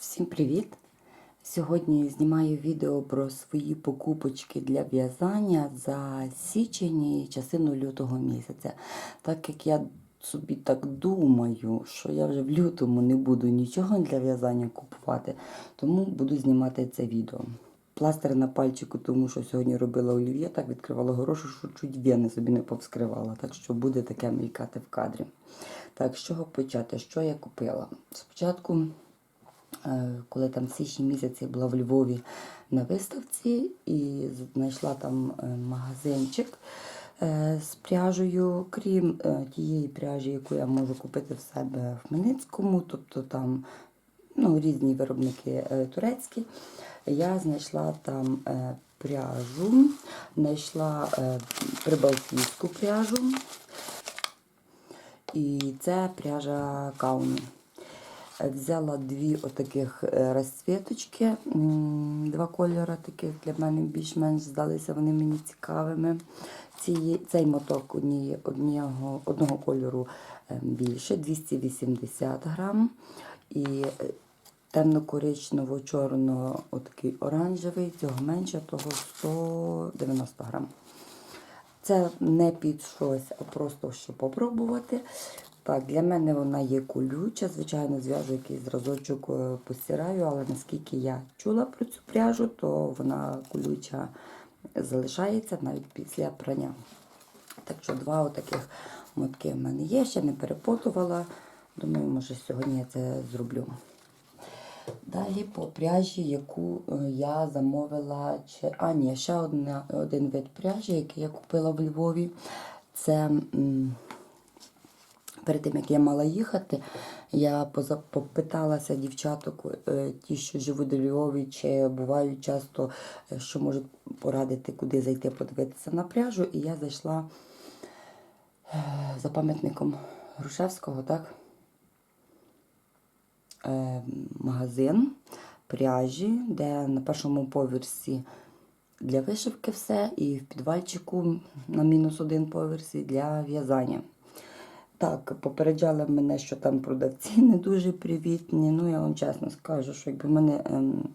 Всім привіт! Сьогодні знімаю відео про свої покупочки для в'язання за січень і частину лютого місяця. Так як я собі так думаю, що я вже в лютому не буду нічого для в'язання купувати, тому буду знімати це відео. Пластир на пальчику, тому що сьогодні робила олів'є, так відкривала гроші, що чуть вени собі не повскривала. Так що буде таке мелькати в кадрі. Так, з чого почати? Що я купила? Спочатку коли там в січні місяці була в Львові на виставці і знайшла там е, магазинчик е, з пряжею, крім тієї пряжі, яку я можу купити в себе в Хмельницькому, тобто там ну, різні виробники турецькі. Я знайшла там пряжу, знайшла прибалтійську пряжу. І це пряжа кауну. Взяла дві отаких е, розцвіточки, два кольори таких для мене більш-менш здалися вони мені цікавими. Ці, цей моток одніє, одного, одного кольору е, більше, 280 грам. І е, темно-коричнево-чорно, отакий оранжевий, цього менше, того 190 грам. Це не під щось, а просто щоб попробувати. Так, для мене вона є колюча. Звичайно, зв'яжу якийсь зразочок, е, постираю, але наскільки я чула про цю пряжу, то вона колюча залишається навіть після прання. Так що два отаких мотки в мене є, ще не перепотувала. Думаю, може сьогодні я це зроблю. Далі по пряжі, яку е, я замовила. А, ні, ще одна, один вид пряжі, який я купила в Львові. Це. Перед тим, як я мала їхати, я попиталася дівчаток, е, ті, що живуть у Львові, чи бувають часто, е, що можуть порадити, куди зайти, подивитися на пряжу. І я зайшла е, за пам'ятником Грушевського, так? Магазин пряжі, де на першому поверсі для вишивки все, і в підвальчику на мінус один поверсі для в'язання. Так, попереджали мене, що там продавці не дуже привітні. Ну, я вам чесно скажу, що якби мене ем,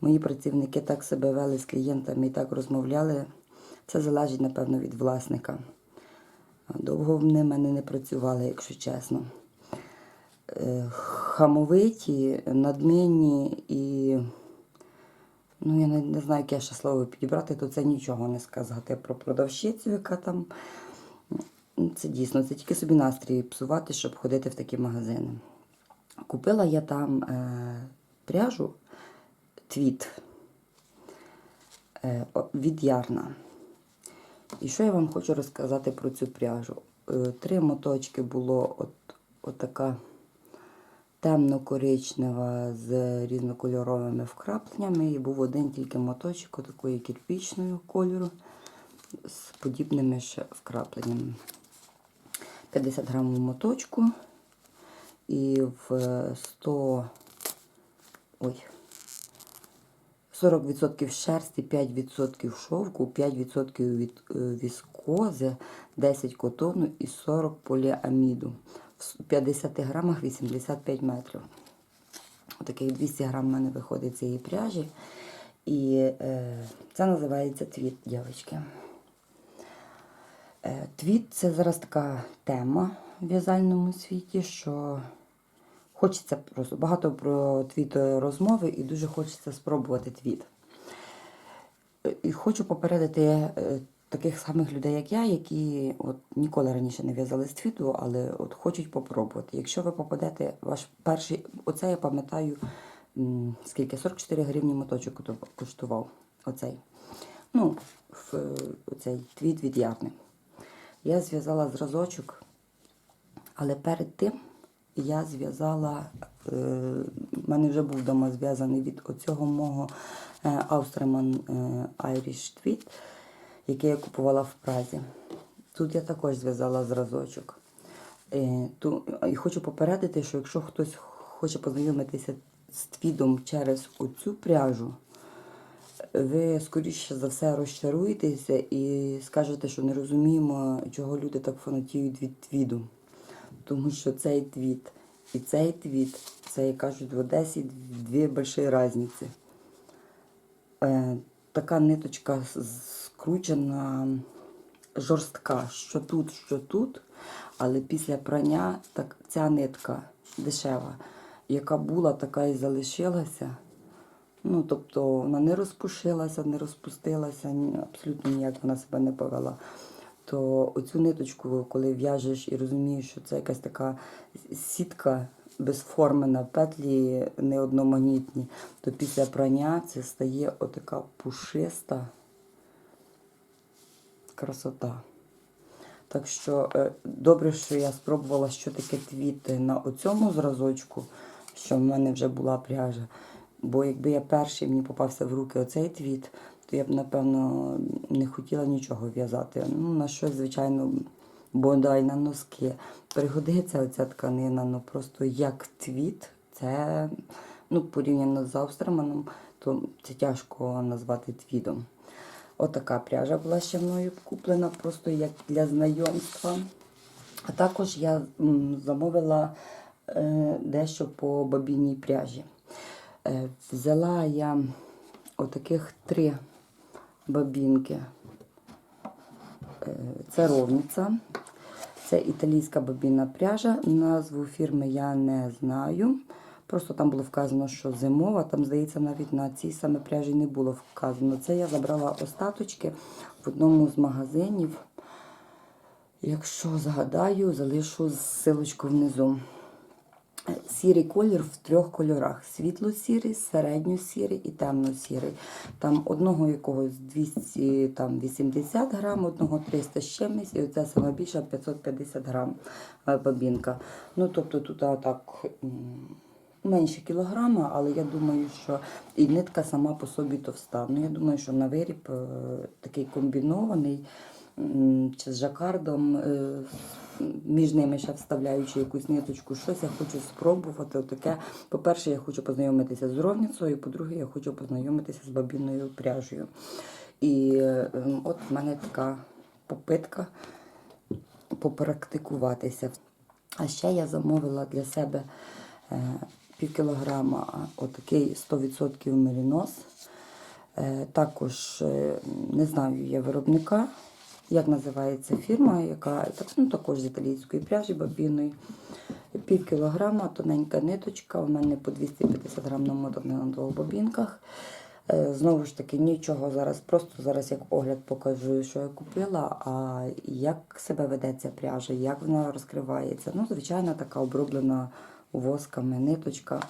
мої працівники так себе вели з клієнтами і так розмовляли, це залежить, напевно, від власника. Довго вони мене не працювали, якщо чесно. Е, хамовиті, надмінні і, ну, я не, не знаю, яке ще слово підібрати, то це нічого не сказати про продавщицю, яка там. Це дійсно, це тільки собі настрій псувати, щоб ходити в такі магазини. Купила я там е, пряжу твіт е, від Ярна. І що я вам хочу розказати про цю пряжу? Е, три моточки було от, от така темно-коричнева з різнокольоровими вкрапленнями. І був один тільки моточок такої кирпічного кольору з подібними ще вкрапленнями. 50 грамів моточку і в 100 ой, 40% шерсті, 5% шовку, 5% від е, віскози, 10 котону і 40 поліаміду. В 50 грамах 85 метрів. Отаких 200 грам в мене виходить цієї пряжі. І е, це називається твіт, дівчатки. Е, твіт це зараз така тема в в'язальному світі, що хочеться просто багато про твіт розмови і дуже хочеться спробувати твіт. Е, і хочу попередити е, таких самих людей, як я, які от ніколи раніше не в'язали з твіту, але от хочуть попробувати. Якщо ви попадете, ваш перший, оце я пам'ятаю, скільки 44 гривні моточок коштував. Оцей. Ну, в оцей твіт від Ярни. Я зв'язала зразочок, але перед тим я зв'язала, е, в мене вже був вдома зв'язаний від оцього мого Austerman е, Irish Tweed, який я купувала в Празі. Тут я також зв'язала зразочок. Е, і хочу попередити, що якщо хтось хоче познайомитися з твідом через оцю пряжу, ви, скоріше за все, розчаруєтеся і скажете, що не розуміємо, чого люди так фанатіють від твіду. Тому що цей твіт і цей твіт, це, як кажуть, в Одесі дві великі різниці. Е, така ниточка скручена жорстка, що тут, що тут, але після прання так, ця нитка дешева, яка була, така і залишилася. Ну, тобто вона не розпушилася, не розпустилася, абсолютно ніяк вона себе не повела. То оцю ниточку, коли в'яжеш і розумієш, що це якась така сітка безформена, петлі неодноманітні, то після прання це стає отака пушиста красота. Так що е, добре, що я спробувала, що таке твіти на оцьому зразочку, що в мене вже була пряжа. Бо якби я перший мені попався в руки оцей твіт, то я б, напевно, не хотіла нічого в'язати. Ну, на щось, звичайно, бодай на носки. Пригодиться оця тканина, ну просто як твіт, це ну, порівняно з Австроманом, то це тяжко назвати твідом. Отака пряжа була ще мною куплена, просто як для знайомства. А також я замовила е, дещо по бабіній пряжі. Е, взяла я отаких три бабінки. Е, це ровниця. Це італійська бабінна пряжа. Назву фірми я не знаю. Просто там було вказано, що зимова. Там, здається, навіть на цій саме пряжі не було вказано. Це я забрала остаточки в одному з магазинів. Якщо згадаю, залишу силочку внизу. Сірий колір в трьох кольорах: світло-сірий, середньо-сірий і темно-сірий. Там одного якогось 280 грам, одного 300 з чимось, і оця саме більша 550 грам е, бабінка. Ну, тобто тут так менше кілограма, але я думаю, що і нитка сама по собі товста. Ну, я думаю, що на виріб е, такий комбінований чи з жакардом. Е, між ними ще вставляючи якусь ниточку, щось я хочу спробувати. Отаке. По-перше, я хочу познайомитися з ровницею, по-друге, я хочу познайомитися з бабінною пряжею. І е, ем, от в мене така попитка попрактикуватися. А ще я замовила для себе е, пів кілограма отакий 100% мерінос. Е, також е, не знаю я виробника, як називається фірма, яка ну, також з італійської пряжі бабіної. Пів кілограма, тоненька ниточка, у мене по 250 грам намотана на двох бобінках. Е, Знову ж таки, нічого зараз, просто зараз як огляд покажу, що я купила, а як себе веде ця пряжа, як вона розкривається. Ну, звичайно, така оброблена восками ниточка.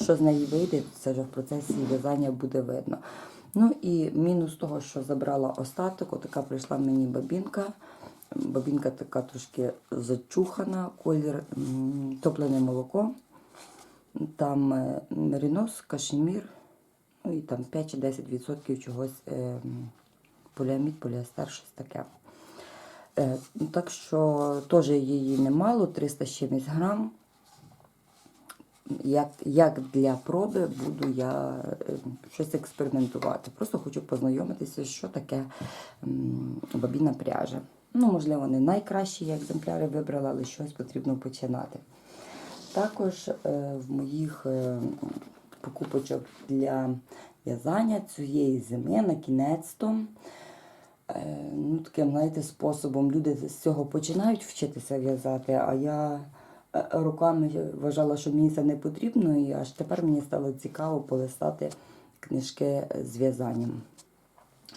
Що з неї вийде, це вже в процесі в'язання буде видно. Ну і мінус того, що забрала остаток, отака прийшла мені бабінка. Бабінка така трошки зачухана, колір топлене молоко. Там е, меринос, кашемір, ну і там 5 чи 10% чогось е, поліамід, поліестер, щось таке. Е, так що теж її немало, 300 з чимось грам. Як, як для проби буду я е, щось експериментувати. Просто хочу познайомитися, що таке м, бабіна пряжа. Ну, можливо, не найкращі я екземпляри вибрала, але щось потрібно починати. Також е, в моїх е, покупочок для в'язання цієї зими на кінець-то е, ну, таким, знаєте, способом люди з цього починають вчитися в'язати, а я роками вважала, що мені це не потрібно, і аж тепер мені стало цікаво полистати книжки з в'язанням.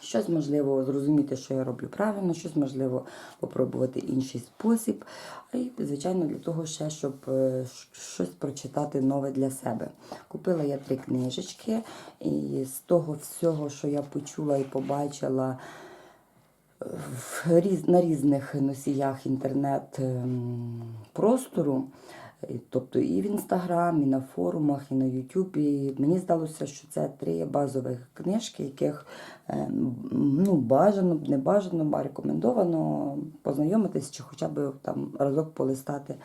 Щось можливо зрозуміти, що я роблю правильно, щось можливо попробувати інший спосіб. Й, звичайно, для того ще, щоб е, щось прочитати нове для себе. Купила я три книжечки, і з того всього, що я почула і побачила на різних носіях інтернет-простору, тобто і в інстаграмі, і на форумах, і на Ютубі. Мені здалося, що це три базових книжки, яких е, ну, бажано, не бажано, а рекомендовано познайомитись чи хоча б там разок полистати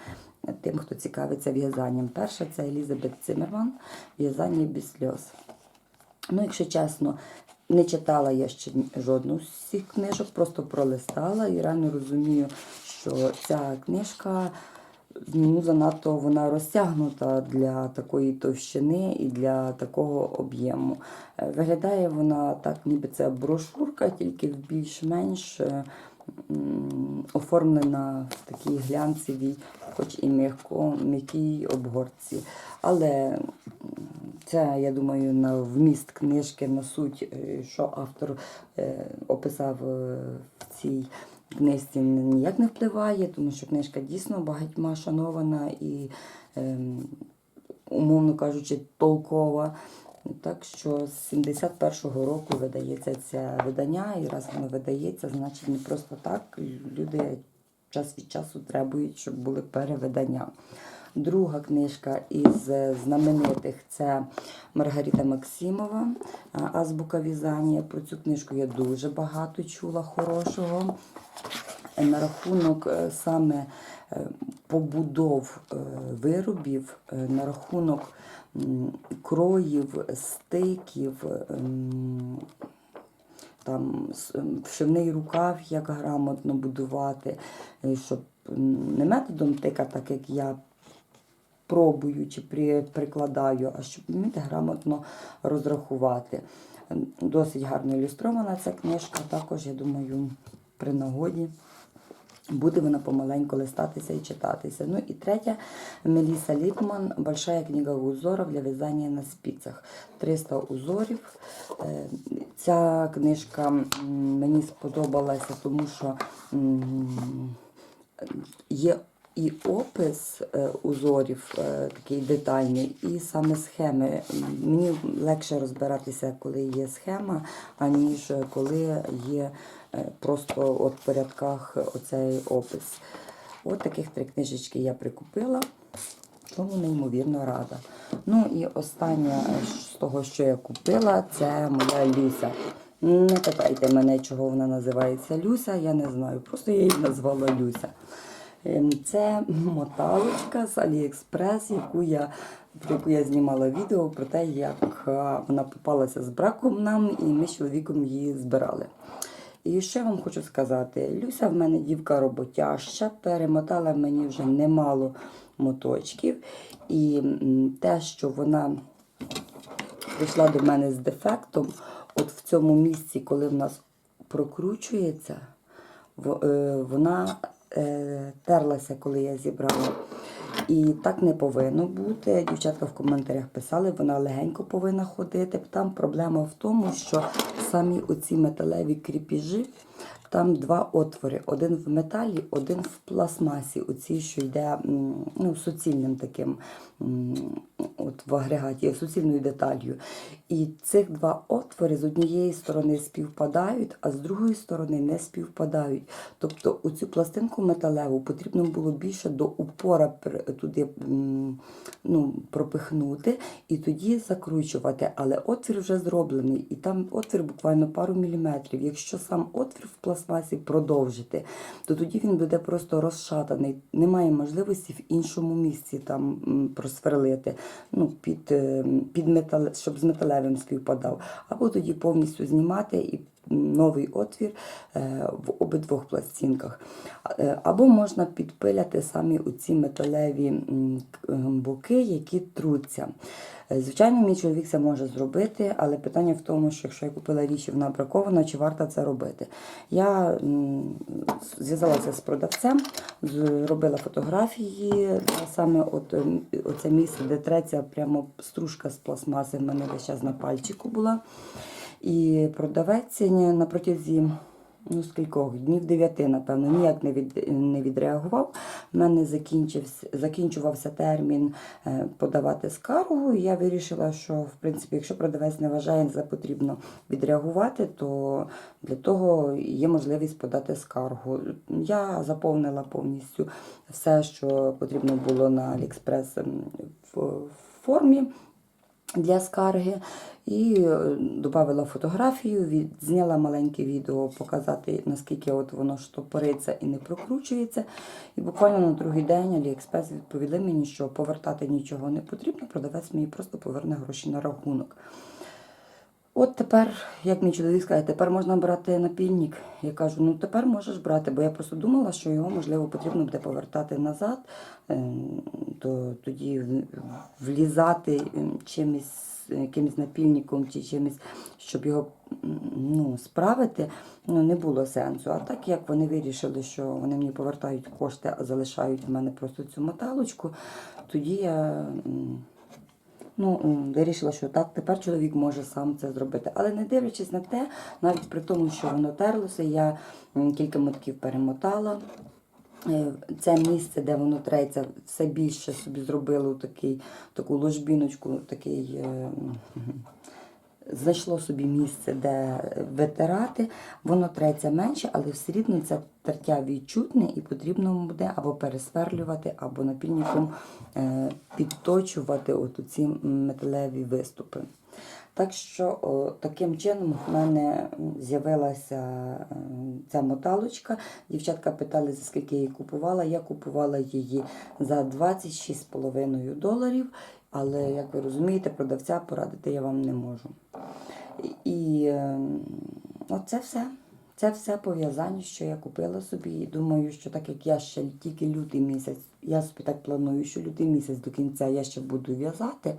тим, хто цікавиться в'язанням. Перша це Елізабет Циммерман «В'язання без сльоз. Ну, якщо чесно, не читала я ще жодну з цих книжок, просто пролистала і реально розумію, що ця книжка ну, занадто вона розтягнута для такої товщини і для такого об'єму. Е, Виглядає вона так, ніби це брошурка, тільки в більш-менш е, оформлена в такій глянцевій, хоч і м'яко, м'якій обгорці. Але це, я думаю, на вміст книжки, на суть, е, що автор е, описав е, в цій книжці, ніяк не впливає, тому що книжка дійсно багатьма шанована і, ем, умовно кажучи, толкова. Так що з 71-го року видається це видання, і раз воно видається, значить не просто так. Люди час від часу требують, щоб були перевидання. Друга книжка із знаменитих це Маргарита Максимова Азбука в'язання. Про цю книжку я дуже багато чула хорошого. На рахунок е, саме е, побудов е, виробів, на рахунок кроїв, стиків, ем, там с- ем, вшивний рукав, як грамотно будувати, щоб не методом тика, так як я пробую чи при, прикладаю, а щоб вміти грамотно розрахувати. Ем, Досить гарно ілюстрована ця книжка, також, я думаю, при нагоді. Буде вона помаленьку листатися і читатися. Ну і третя Меліса Ліпман Большая книга узорів для в'язання на спицях. 300 узорів. Е, Ця книжка мені сподобалася, тому що є і опис е, узорів е, такий детальний, і саме схеми. Мені легше розбиратися, коли є схема, аніж коли є просто от в порядках оцей опис. От таких три книжечки я прикупила, тому неймовірно рада. Ну і останнє е, з того, що я купила, це моя Люся. Не питайте мене, чого вона називається Люся, я не знаю. Просто я її назвала Люся. Ем, Це моталочка з Аліекспрес, яку я, про яку я знімала відео про те, як е, вона попалася з браком нам, і ми з чоловіком її збирали. І ще вам хочу сказати: Люся в мене дівка роботяща, перемотала мені вже немало моточків. І те, що вона прийшла до мене з дефектом, от в цьому місці, коли в нас прокручується, е, вона е, терлася, коли я зібрала. І так не повинно бути. Дівчатка в коментарях писали, вона легенько повинна ходити. Там проблема в тому, що самі оці металеві кріпіжі, там два отвори: один в металі, один в пластмасі. Оці, що йде ну, суцільним таким от в агрегаті, суцільною деталью. І цих два отвори з однієї сторони співпадають, а з другої сторони не співпадають. Тобто у цю пластинку металеву потрібно було більше до упора туди ну, пропихнути і тоді закручувати. Але отвір вже зроблений, і там отвір буквально пару міліметрів. Якщо сам отвір в пластмасі продовжити, то тоді він буде просто розшатаний. Немає можливості в іншому місці там просверлити, ну, під, е, під метал, щоб з металевим співпадав. Або тоді повністю знімати і новий отвір е, в обидвох пластинках. Е, Або можна підпиляти самі оці металеві ем, боки, які труться. Е, Звичайно, мій чоловік це може зробити, але питання в тому, що якщо я купила річ вона бракована, чи варто це робити. Я зв'язалася з продавцем, зробила фотографії, саме от, оце місце, де треться прямо стружка з пластмаси, в мене весь час на пальчику була. І продавець на протязі ну, скількох днів дев'яти, напевно, ніяк не, від, не відреагував. У мене закінчився, закінчувався термін е, подавати скаргу. І я вирішила, що в принципі, якщо продавець не вважає за потрібно відреагувати, то для того є можливість подати скаргу. Я заповнила повністю все, що потрібно було на Аліекспрес в формі для скарги. І додала фотографію, зняла маленьке відео, показати, наскільки от воно штопориться і не прокручується. І буквально на другий день Аліекспрес відповіли мені, що повертати нічого не потрібно, продавець мені просто поверне гроші на рахунок. От тепер, як мій чоловік сказав, тепер можна брати напільник. Я кажу, ну тепер можеш брати, бо я просто думала, що його можливо потрібно буде повертати назад, е, то тоді влізати е, чимось, якимось напільником чи чимось, щоб його ну, справити, ну не було сенсу. А так як вони вирішили, що вони мені повертають кошти, а залишають в мене просто цю моталочку, тоді я. Ну, вирішила, що так, тепер чоловік може сам це зробити. Але не дивлячись на те, навіть при тому, що воно терлося, я кілька мотків перемотала. Е, Це місце, де воно треться, все більше собі зробило такий, таку ложбіночку, такий. Знайшло собі місце, де витирати, воно треться менше, але все рівно це тертя відчутне і потрібно буде або пересверлювати, або напільником е, підточувати от ці металеві виступи. Так що о, таким чином в мене з'явилася е, ця моталочка. Дівчатка питали, за скільки я її купувала. Я купувала її за 26,5 доларів, але, як ви розумієте, продавця порадити я вам не можу. І оце все. Це все пов'язання, що я купила собі. І думаю, що так як я ще тільки лютий місяць, я собі так планую, що лютий місяць до кінця я ще буду в'язати,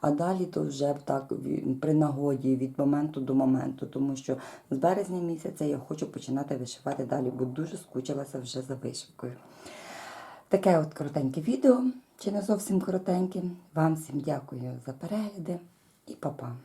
а далі то вже так при нагоді від моменту до моменту, тому що з березня місяця я хочу починати вишивати далі, бо дуже скучилася вже за вишивкою. Таке от коротеньке відео, чи не зовсім коротеньким. Вам всім дякую за перегляди і па-па.